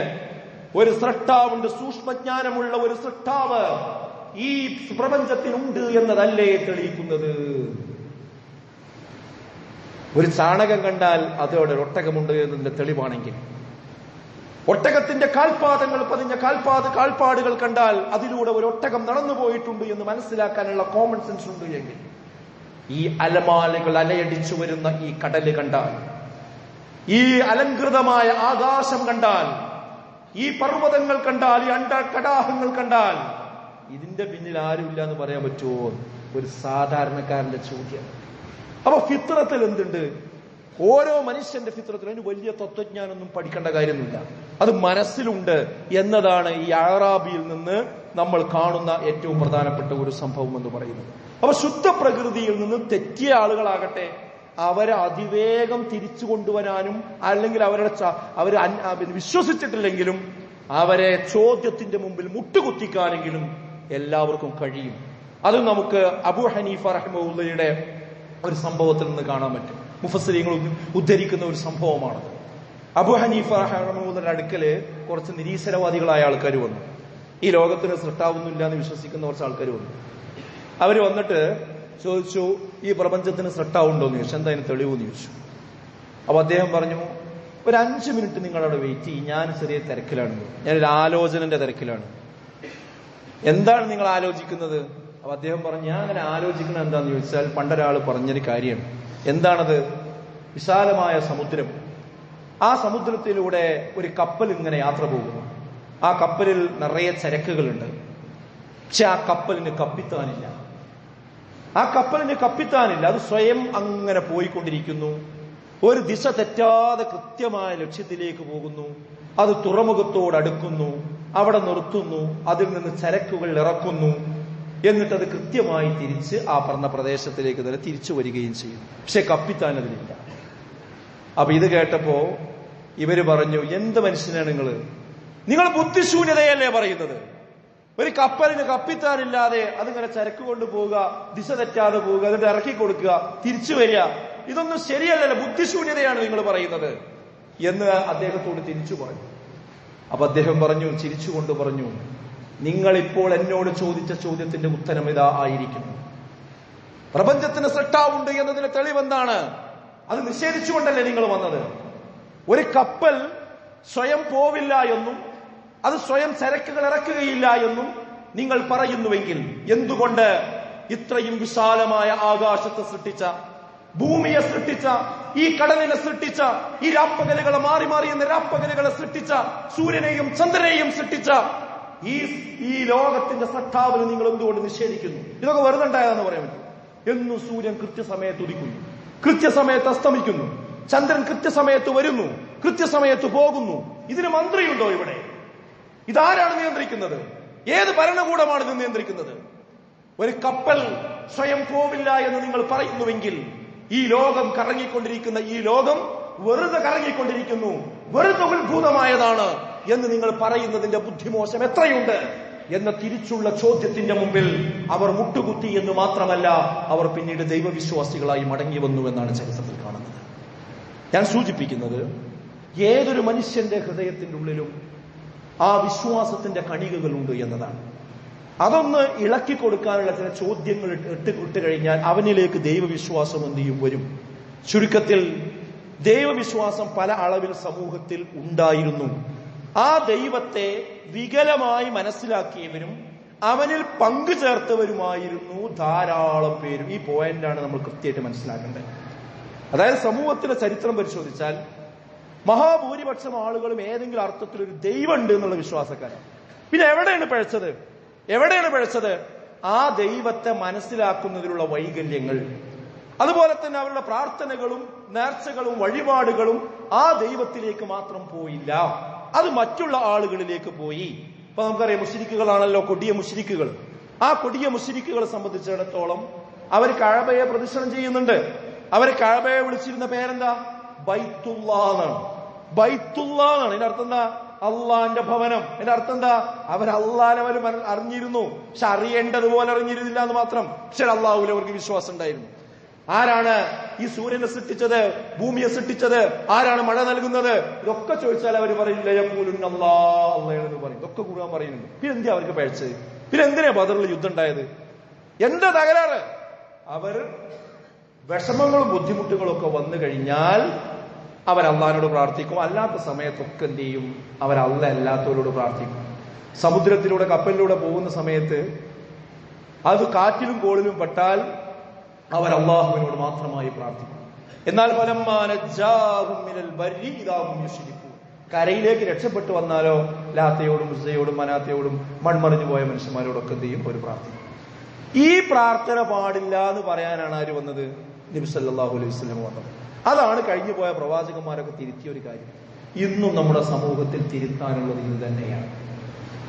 ഒരു സൃഷ്ടാവുണ്ട് സൂക്ഷ്മജ്ഞാനമുള്ള ഒരു സൃഷ്ടാവ് ഈ പ്രപഞ്ചത്തിനുണ്ട് എന്നതല്ലേ തെളിയിക്കുന്നത്? ഒരു ചാണകം കണ്ടാൽ അതോടെ ഒട്ടകമുണ്ട് എന്നതിന്റെ തെളിവാണെങ്കിൽ. ഒട്ടകത്തിന്റെ കാൽപാദങ്ങൾ പതിഞ്ഞ കാൽപാത കാൽപ്പാടുകൾ കണ്ടാൽ അതിലൂടെ ഒരു ഒട്ടകം നടന്നു പോയിട്ടുണ്ട് എന്ന് മനസ്സിലാക്കാനുള്ള കോമൺ സെൻസ് ഉണ്ട് എങ്കിൽ. ഈ അലമാലകൾ അലയടിച്ചു വരുന്ന ഈ കടൽ കണ്ടാൽ ഈ അലങ്കൃതമായ ആകാശം കണ്ടാൽ ഈ പർവതങ്ങൾ കണ്ടാൽ ഈ അണ്ട കടാഹങ്ങൾ കണ്ടാൽ ഇതിന്റെ പിന്നിൽ ആരുമില്ല എന്ന് പറയാൻ പറ്റുമോ? ഒരു സാധാരണക്കാരന്റെ ചോദ്യം. അപ്പൊ ഫിത്രത്തിൽ എന്തുണ്ട്? ഓരോ മനുഷ്യന്റെ ഫിത്രത്തിൽ അതിന് വലിയ തത്വജ്ഞാനൊന്നും പഠിക്കേണ്ട കാര്യമൊന്നുമില്ല. അത് മനസ്സിലുണ്ട് എന്നതാണ് ഈ അറാബിയിൽ നിന്ന് നമ്മൾ കാണുന്ന ഏറ്റവും പ്രധാനപ്പെട്ട ഒരു സംഭവം എന്ന് പറയുന്നത്. അപ്പൊ ശുദ്ധ പ്രകൃതിയിൽ നിന്ന് തെറ്റിയ ആളുകളാകട്ടെ അവരെ അതിവേഗം തിരിച്ചു കൊണ്ടുവരാനും അല്ലെങ്കിൽ അവരുടെ പിന്നെ വിശ്വസിച്ചിട്ടില്ലെങ്കിലും അവരെ ചോദ്യത്തിന്റെ മുമ്പിൽ മുട്ടുകുത്തിക്കാനെങ്കിലും എല്ലാവർക്കും കഴിയും. അത് നമുക്ക് അബു ഹനീഫ റഹ്മുള്ളയുടെ ഒരു സംഭവത്തിൽ നിന്ന് കാണാൻ പറ്റും. മുഫസ്ലിങ്ങൾ ഉദ്ധരിക്കുന്ന ഒരു സംഭവമാണ് അബു ഹനീഫ റഹ്മുള്ളയുടെ അടുക്കൽ കുറച്ച് നിരീശ്വരവാദികളായ ആൾക്കാർ വന്നു. ഈ ലോകത്തിന് സൃഷ്ടാവുന്നില്ല എന്ന് വിശ്വസിക്കുന്ന കുറച്ച് ആൾക്കാർ വന്നു. അവർ വന്നിട്ട് ചോദിച്ചു ഈ പ്രപഞ്ചത്തിന് സൃഷ്ടാവുണ്ടോ? എന്ന് ചോദിച്ചു. എന്താ അതിന് തെളിവെന്ന് ചോദിച്ചു. അപ്പൊ അദ്ദേഹം പറഞ്ഞു ഒരു അഞ്ച് മിനിറ്റ് നിങ്ങളവിടെ വെയിറ്റ് ചെയ്യും. ഞാൻ ചെറിയ തിരക്കിലാണ്. ഞാനൊരു ആലോചനന്റെ തിരക്കിലാണ്. എന്താണ് നിങ്ങൾ ആലോചിക്കുന്നത്? അപ്പൊ അദ്ദേഹം പറഞ്ഞു ഞാൻ അങ്ങനെ ആലോചിക്കുന്നത് എന്താന്ന് ചോദിച്ചാൽ പണ്ടൊരാൾ പറഞ്ഞൊരു കാര്യം. എന്താണത്? വിശാലമായ സമുദ്രം. ആ സമുദ്രത്തിലൂടെ ഒരു കപ്പൽ ഇങ്ങനെ യാത്ര പോകുന്നു. ആ കപ്പലിൽ നിറയെ ചരക്കുകളുണ്ട്. പക്ഷെ ആ കപ്പലിന് കപ്പിത്താനില്ല. ആ കപ്പലിന് കപ്പിത്താനില്ല. അത് സ്വയം അങ്ങനെ പോയിക്കൊണ്ടിരിക്കുന്നു. ഒരു ദിശ തെറ്റാതെ കൃത്യമായ ലക്ഷ്യത്തിലേക്ക് പോകുന്നു. അത് തുറമുഖത്തോട് അടുക്കുന്നു. അവിടെ നിർത്തുന്നു അതിൽ നിന്ന് ചരക്കുകൾ ഇറക്കുന്നു എന്നിട്ട് അത് കൃത്യമായി തിരിച്ച് ആ പറഞ്ഞ പ്രദേശത്തിലേക്ക് തന്നെ തിരിച്ചു വരികയും ചെയ്യും. പക്ഷെ കപ്പിത്താൻ അതിലില്ല. അപ്പൊ ഇത് കേട്ടപ്പോ ഇവർ പറഞ്ഞു എന്ത് മനുഷ്യനാണ് നിങ്ങൾ നിങ്ങൾ ബുദ്ധിശൂന്യതയല്ലേ പറയുന്നത്? ഒരു കപ്പലിന് കപ്പിത്താനില്ലാതെ അതിങ്ങനെ ചരക്ക് കൊണ്ട് പോവുക ദിശ തെറ്റാതെ പോവുക എന്നിട്ട് ഇറക്കി കൊടുക്കുക തിരിച്ചു വരിക ഇതൊന്നും ശരിയല്ലല്ലോ. ബുദ്ധിശൂന്യതയാണ് നിങ്ങൾ പറയുന്നത്. എന്ന് അദ്ദേഹത്തോട് തിരിച്ചു പറഞ്ഞു. അപ്പൊ അദ്ദേഹം പറഞ്ഞു ചിരിച്ചുകൊണ്ട് പറഞ്ഞു നിങ്ങൾ ഇപ്പോൾ എന്നോട് ചോദിച്ച ചോദ്യത്തിന്റെ ഉത്തരം ഇതാ ആയിരിക്കുന്നു പ്രപഞ്ചത്തിന് സൃഷ്ടാവുണ്ട് എന്നതിന് തെളിവെന്താണ്? അത് നിഷേധിച്ചുകൊണ്ടല്ലേ നിങ്ങൾ വന്നത്? ഒരു കപ്പൽ സ്വയം പോവില്ല എന്നും അത് സ്വയം ചരക്കുകൾ ഇറക്കുകയില്ല എന്നും നിങ്ങൾ പറയുന്നുവെങ്കിൽ എന്തുകൊണ്ട് ഇത്രയും വിശാലമായ ആകാശത്തെ സൃഷ്ടിച്ച ഭൂമിയെ സൃഷ്ടിച്ച ഈ കടലിനെ സൃഷ്ടിച്ച ഈ രാപ്പകലുകളെ മാറി മാറി എന്ന രാപ്പകലുകളെ സൃഷ്ടിച്ച സൂര്യനെയും ചന്ദ്രനെയും സൃഷ്ടിച്ച ഈ ഈ ലോകത്തിന്റെ സട്ടാവിന് നിങ്ങൾ എന്തുകൊണ്ട് നിഷേധിക്കുന്നു? ഇതൊക്കെ വെറുതെ ഉണ്ടായതെന്ന് പറയാൻ പറ്റും. എന്നും സൂര്യൻ കൃത്യസമയത്ത് ഉദിക്കുന്നു. കൃത്യസമയത്ത് അസ്തമിക്കുന്നു. ചന്ദ്രൻ കൃത്യസമയത്ത് വരുന്നു. കൃത്യസമയത്ത് പോകുന്നു. ഇതിന് മന്ത്രിയുണ്ടോ ഇവിടെ? ഇതാരാണ് നിയന്ത്രിക്കുന്നത്? ഏത് ഭരണകൂടമാണ് ഇത് നിയന്ത്രിക്കുന്നത്? ഒരു കപ്പൽ സ്വയം പോവില്ല എന്ന് നിങ്ങൾ പറയുന്നുവെങ്കിൽ ഈ ലോകം കറങ്ങിക്കൊണ്ടിരിക്കുന്ന ഈ ലോകം വെറുതെ കറങ്ങിക്കൊണ്ടിരിക്കുന്നു. വെറുതെ ഉത്ഭൂതമായതാണ് എന്ന് നിങ്ങൾ പറയുന്നതിന്റെ ബുദ്ധിമോശം എത്രയുണ്ട്? എന്ന തിരിച്ചുള്ള ചോദ്യത്തിന്റെ മുമ്പിൽ അവർ മുട്ടുകുത്തി എന്ന് മാത്രമല്ല അവർ പിന്നീട് ദൈവവിശ്വാസികളായി മടങ്ങി വന്നു എന്നാണ് ചരിത്രത്തിൽ കാണുന്നത്. ഞാൻ സൂചിപ്പിക്കുന്നത് ഏതൊരു മനുഷ്യന്റെ ഹൃദയത്തിന്റെ ഉള്ളിലും ആ വിശ്വാസത്തിന്റെ കണികകളുണ്ട് എന്നതാണ്. അതൊന്ന് ഇളക്കി കൊടുക്കാനുള്ള ചില ചോദ്യങ്ങൾ ഇട്ട് ഇട്ട് കഴിഞ്ഞാൽ അവനിലേക്ക് ദൈവവിശ്വാസം എന്ത് ചെയ്യും? വരും. ചുരുക്കത്തിൽ ദൈവവിശ്വാസം പല അളവിൽ സമൂഹത്തിൽ ഉണ്ടായിരുന്നു. ആ ദൈവത്തെ വികലമായി മനസ്സിലാക്കിയവരും അവനിൽ പങ്കു ചേർത്തവരുമായിരുന്നു ധാരാളം പേരും. ഈ പോയിന്റാണ് നമ്മൾ കൃത്യമായിട്ട് മനസ്സിലാക്കേണ്ടത്. അതായത് സമൂഹത്തിന്റെ ചരിത്രം പരിശോധിച്ചാൽ മഹാഭൂരിപക്ഷം ആളുകളും ഏതെങ്കിലും അർത്ഥത്തിൽ ഒരു ദൈവമുണ്ട് എന്നുള്ള വിശ്വാസക്കാരാണ്. പിന്നെ എവിടെയാണ് പിഴച്ചത്? എവിടെയാണ് പിഴച്ചത്? ആ ദൈവത്തെ മനസ്സിലാക്കുന്നതിലുള്ള വൈകല്യങ്ങൾ. അതുപോലെ തന്നെ അവരുടെ പ്രാർത്ഥനകളും നേർച്ചകളും വഴിപാടുകളും ആ ദൈവത്തിലേക്ക് മാത്രം പോയില്ല. അത് മറ്റുള്ള ആളുകളിലേക്ക് പോയി. ഇപ്പൊ നമുക്കറിയാം മുസ്ലിക്കുകളാണല്ലോ കൊടിയ മുസ്ലിക്കുകൾ ആ കൊടിയ മുസ്ലിക്കുകളെ സംബന്ധിച്ചിടത്തോളം അവർ കഴബയെ പ്രദക്ഷിണം ചെയ്യുന്നുണ്ട്. അവർ കഴബയെ വിളിച്ചിരുന്ന പേരെന്താ? ബൈത്തുള്ള എന്നാണ്. ബൈത്തുള്ള എന്നാണ്. ഇതിന്റെ അർത്ഥം എന്താ? അള്ളാന്റെ ഭവനം. എന്റെ അർത്ഥം എന്താ? അവർ അള്ളാനെ അവർ അറിഞ്ഞിരുന്നു. പക്ഷെ അറിയേണ്ടതുപോലെ അറിഞ്ഞിരുന്നില്ല എന്ന് മാത്രം. പക്ഷെ അള്ളാഹുവിൽ അവർക്ക് വിശ്വാസം ഉണ്ടായിരുന്നു. ആരാണ് ഈ സൂര്യനെ സൃഷ്ടിച്ചത്? ഭൂമിയെ സൃഷ്ടിച്ചത്? ആരാണ് മഴ നൽകുന്നത്? ഇതൊക്കെ ചോദിച്ചാൽ അവർ പറയില്ല അള്ളാഹ് പറയും. ഇതൊക്കെ കൂടാൻ പറയുന്നുണ്ട്. പിന്നെ എന്തിനാ അവർക്ക് പഴച്ചത് പിന്നെ എന്തിനാ ബദറിൽ യുദ്ധം ഉണ്ടായത്? എന്താ തകരാറ്? അവർ വിഷമങ്ങളും ബുദ്ധിമുട്ടുകളും ഒക്കെ വന്നു കഴിഞ്ഞാൽ അവർ അള്ളഹാനോട് പ്രാർത്ഥിക്കും. അല്ലാത്ത സമയത്തൊക്കെ എന്ത് ചെയ്യും? അവർ അല്ല അല്ലാത്തവരോട് പ്രാർത്ഥിക്കും. സമുദ്രത്തിലൂടെ കപ്പലിലൂടെ പോകുന്ന സമയത്ത് അത് കാറ്റിലും കോളിലും പെട്ടാൽ അവർ അള്ളാഹുവിനോട് മാത്രമായി പ്രാർത്ഥിക്കും. എന്നാൽ കരയിലേക്ക് രക്ഷപ്പെട്ടു വന്നാലോ ലാത്തയോടും ഉസയോടും മനാത്തയോടും മൺമറിഞ്ഞു പോയ മനുഷ്യന്മാരോടൊക്കെ എന്ത് ചെയ്യും? ഒരു പ്രാർത്ഥന ഈ പ്രാർത്ഥന പാടില്ല എന്ന് പറയാനാണ് ആര് വന്നത്? നബി സല്ലല്ലാഹു അലൈഹി വസല്ലം വന്നത്. അതാണ് കഴിഞ്ഞു പോയ പ്രവാചകന്മാരൊക്കെ തിരുത്തിയ ഒരു കാര്യം. ഇന്നും നമ്മുടെ സമൂഹത്തിൽ തിരുത്താനുള്ളത് ഇത് തന്നെയാണ്.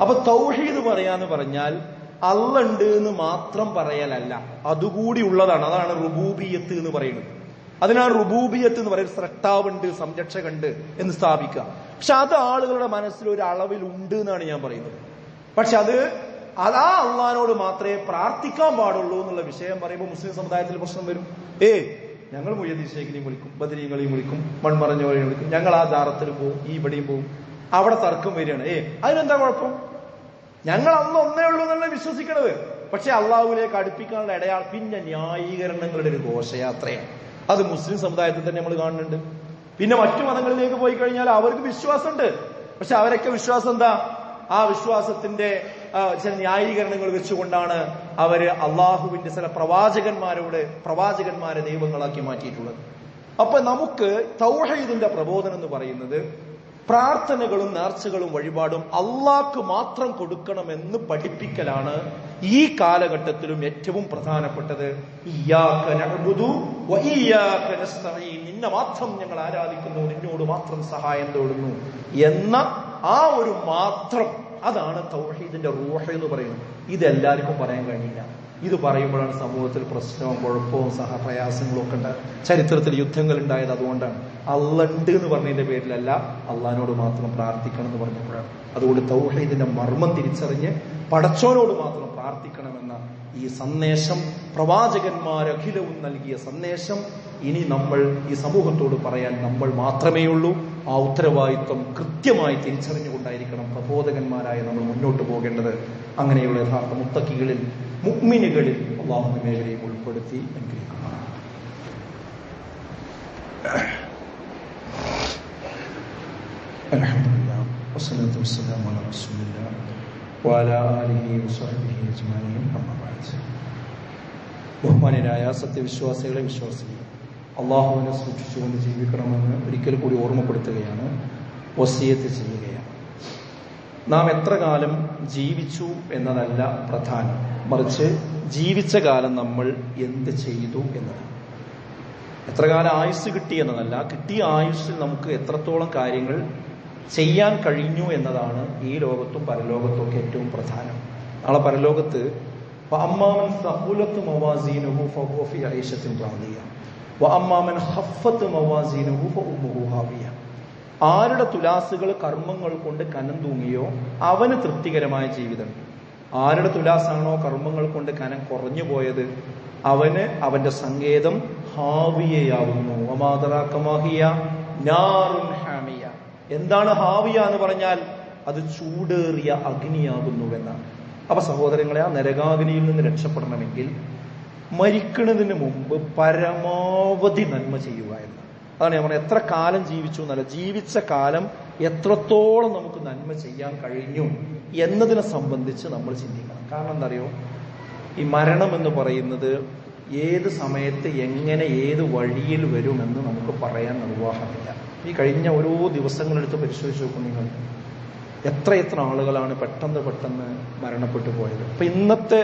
അപ്പൊ തൗഹീദ് പറയാന്ന് പറഞ്ഞാൽ അല്ലുണ്ട് എന്ന് മാത്രം പറയലല്ല. അതുകൂടി ഉള്ളതാണ്. അതാണ് റുബൂബിയത്ത് എന്ന് പറയുന്നത്. അതിനാണ് റുബൂബിയത്ത് എന്ന് പറയുന്നത് സ്രക്താവുണ്ട് സംരക്ഷകണ്ട് എന്ന് സ്ഥാപിക്കുക. പക്ഷെ അത് ആളുകളുടെ മനസ്സിൽ ഒരു അളവിൽ ഉണ്ട് എന്നാണ് ഞാൻ പറയുന്നത്. പക്ഷെ അത് അതാ അള്ളഹാനോട് മാത്രമേ പ്രാർത്ഥിക്കാൻ പാടുള്ളൂ എന്നുള്ള വിഷയം പറയുമ്പോൾ മുസ്ലിം സമുദായത്തിൽ പ്രശ്നം വരും. ഏ ഞങ്ങൾ മുയ്യദീശേഖിനെയും വിളിക്കും ബദരീങ്ങളെയും വിളിക്കും മൺമറഞ്ഞവരെയും വിളിക്കും. ഞങ്ങൾ ആ ദാറത്തിൽ പോവും ഈ ഇവിടെയും പോവും. അവിടെ തർക്കം വരികയാണ്. ഏ അതിനെന്താ കുഴപ്പം? ഞങ്ങൾ അന്ന് ഒന്നേ ഉള്ളൂ എന്നല്ല വിശ്വസിക്കണത്. പക്ഷെ അള്ളാഹുവിലേക്ക് അടുപ്പിക്കാനുള്ള ഇടയാൾ പിന്നെ ന്യായീകരണങ്ങളുടെ ഒരു ഘോഷയാത്രയാണ്. അത് മുസ്ലിം സമുദായത്തിൽ തന്നെ നമ്മൾ കാണുന്നുണ്ട്. പിന്നെ മറ്റു മതങ്ങളിലേക്ക് പോയി കഴിഞ്ഞാൽ അവർക്ക് വിശ്വാസമുണ്ട്. പക്ഷെ അവരൊക്കെ വിശ്വാസം എന്താ? ആ വിശ്വാസത്തിന്റെ ചില ന്യായീകരണങ്ങൾ വെച്ചുകൊണ്ടാണ് അവർ അള്ളാഹുവിന്റെ ചില പ്രവാചകന്മാരോട് പ്രവാചകന്മാരെ ദൈവങ്ങളാക്കി മാറ്റിയിട്ടുള്ളത് അപ്പൊ നമുക്ക് തൗഹീദിന്റെ പ്രബോധനം എന്ന് പറയുന്നത് പ്രാർത്ഥനകളും നേർച്ചകളും വഴിപാടും അള്ളാഹ്ക്ക് മാത്രം കൊടുക്കണമെന്ന് പഠിപ്പിക്കലാണ് ഈ കാലഘട്ടത്തിലും ഏറ്റവും പ്രധാനപ്പെട്ടത്. നിന്നെ മാത്രം ഞങ്ങൾ ആരാധിക്കുന്നു നിന്നോട് മാത്രം സഹായം തേടുന്നു എന്ന ആ ഒരു മാത്രം അതാണ് തൗഹീദിന്റെ റൂഹ് എന്ന് പറയുന്നത്. ഇത് എല്ലാവർക്കും പറയാൻ കഴിയില്ല. ഇത് പറയുമ്പോഴാണ് സമൂഹത്തിൽ പ്രശ്നവും കുഴപ്പവും സഹപ്രയാസങ്ങളും ഒക്കെ ഉണ്ട് ചരിത്രത്തിൽ യുദ്ധങ്ങൾ ഉണ്ടായത് അതുകൊണ്ടാണ്. അള്ളണ്ട് എന്ന് പറഞ്ഞതിന്റെ പേരിലല്ല അള്ളഹാനോട് മാത്രം പ്രാർത്ഥിക്കണം എന്ന് പറഞ്ഞപ്പോഴാണ്. അതുകൊണ്ട് തൗഹീദിന്റെ മർമ്മം തിരിച്ചറിഞ്ഞ് പടച്ചോനോട് മാത്രം പ്രാർത്ഥിക്കണമെന്ന ഈ സന്ദേശം പ്രവാചകന്മാരഖിലവും നൽകിയ സന്ദേശം ഇനി നമ്മൾ ഈ സമൂഹത്തോട് പറയാൻ നമ്മൾ മാത്രമേ ഉള്ളൂ ആ ഉത്തരവാദിത്വം കൃത്യമായി തിരിച്ചറിഞ്ഞുകൊണ്ടായിരിക്കണം പ്രബോധകന്മാരായ നമ്മൾ മുന്നോട്ട് പോകേണ്ടത്. അങ്ങനെയുള്ള യഥാർത്ഥ മുത്തക്കികളിൽ മുക്മിനുകളിൽ അള്ളാഹു മേഖലയും ഉൾപ്പെടുത്തി അനുഗ്രഹിക്കുന്നതാണ് അൽഹംദുലില്ലാ വസ്സലാത്തു ബഹുമാനരായ സത്യവിശ്വാസികളെ വിശ്വാസികൾ അള്ളാഹുവിനെ സൂക്ഷിച്ചുകൊണ്ട് ജീവിക്കണമെന്ന് ഒരിക്കൽ കൂടി ഓർമ്മപ്പെടുത്തുകയാണ് വസീയത്ത് ചെയ്യുകയാണ്. നാം എത്ര കാലം ജീവിച്ചു എന്നതല്ല പ്രധാനം. മറിച്ച് ജീവിച്ച കാലം നമ്മൾ എന്ത് ചെയ്തു എന്നതാണ് എത്ര കാലം ആയുസ് കിട്ടി എന്നതല്ല കിട്ടിയ ആയുസ്സിൽ നമുക്ക് എത്രത്തോളം കാര്യങ്ങൾ ചെയ്യാൻ കഴിഞ്ഞു എന്നതാണ് ഈ ലോകത്തും പരലോകത്തും ഒക്കെ ഏറ്റവും പ്രധാനം. നാളെ പരലോകത്ത് അമ്മാമൻ സഹുലത്ത് റാദിയ. ആരുടെ തുലാസുകൾ കർമ്മങ്ങൾ കൊണ്ട് കനം തൂങ്ങിയോ അവന് തൃപ്തികരമായ ജീവിതം. ആരുടെ തുലാസാണോ കർമ്മങ്ങൾ കൊണ്ട് കനം കുറഞ്ഞു പോയത് അവന് അവന്റെ സങ്കേതം ഹാവിയയാവുന്നു. നാറുൻ ഹാമിയ. എന്താണ് ഹാവിയ എന്ന് പറഞ്ഞാൽ അത് ചൂടേറിയ അഗ്നിയാകുന്നുവെന്നാണ്. അപ്പൊ സഹോദരങ്ങളെ ആ നരകാഗ്നിയിൽ നിന്ന് രക്ഷപ്പെടണമെങ്കിൽ മരിക്കുന്നതിന് മുമ്പ് പരമാവധി നന്മ ചെയ്യുക എന്ന് അതാണ് നമ്മൾ എത്ര കാലം ജീവിച്ചു എന്നല്ല ജീവിച്ച കാലം എത്രത്തോളം നമുക്ക് നന്മ ചെയ്യാൻ കഴിഞ്ഞു എന്നതിനെ സംബന്ധിച്ച് നമ്മൾ ചിന്തിക്കണം. കാരണം എന്താ അറിയോ ഈ മരണം എന്ന് പറയുന്നത് ഏത് സമയത്ത് എങ്ങനെ ഏത് വഴിയിൽ വരുമെന്ന് നമുക്ക് പറയാൻ നിർവാഹമില്ല. ഈ കഴിഞ്ഞ ഓരോ ദിവസങ്ങളെടുത്ത് പരിശോധിച്ച് നോക്കും നിങ്ങൾ. എത്ര എത്ര ആളുകളാണ് പെട്ടെന്ന് പെട്ടെന്ന് മരണപ്പെട്ടു പോയത്. അപ്പൊ ഇന്നത്തെ